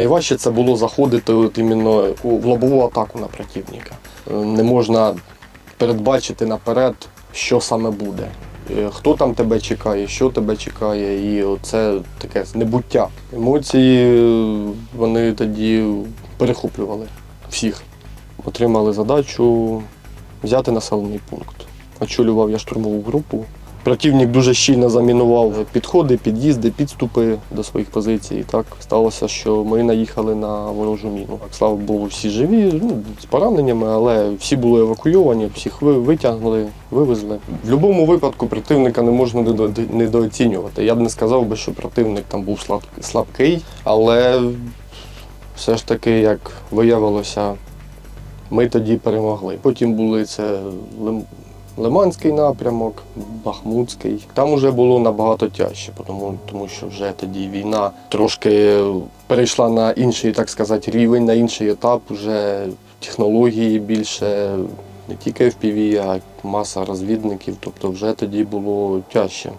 Найважче це було заходити от іменно в лобову атаку на противника. Е, Не можна передбачити наперед, що саме буде. Е, Хто там тебе чекає, що тебе чекає, і це таке небуття. Емоції е, вони тоді перехоплювали всіх. Отримали задачу взяти населений пункт. Очолював я штурмову групу. Противник дуже щільно замінував підходи, під'їзди, підступи до своїх позицій. І так сталося, що ми наїхали на ворожу міну. Слава Богу, всі живі, ну, з пораненнями, але всі були евакуйовані, всіх ви- витягнули, вивезли. В будь-якому випадку противника не можна недооцінювати. Я б не сказав би, що противник там був слаб- слабкий, але все ж таки, як виявилося, ми тоді перемогли. Потім були це Лиманський напрямок, Бахмутський. Там вже було набагато тяжче, тому, тому що вже тоді війна трошки перейшла на інший, так сказати, рівень, на інший етап. Вже технології більше, не тільки FPV, а маса розвідників. Тобто вже тоді було тяжче.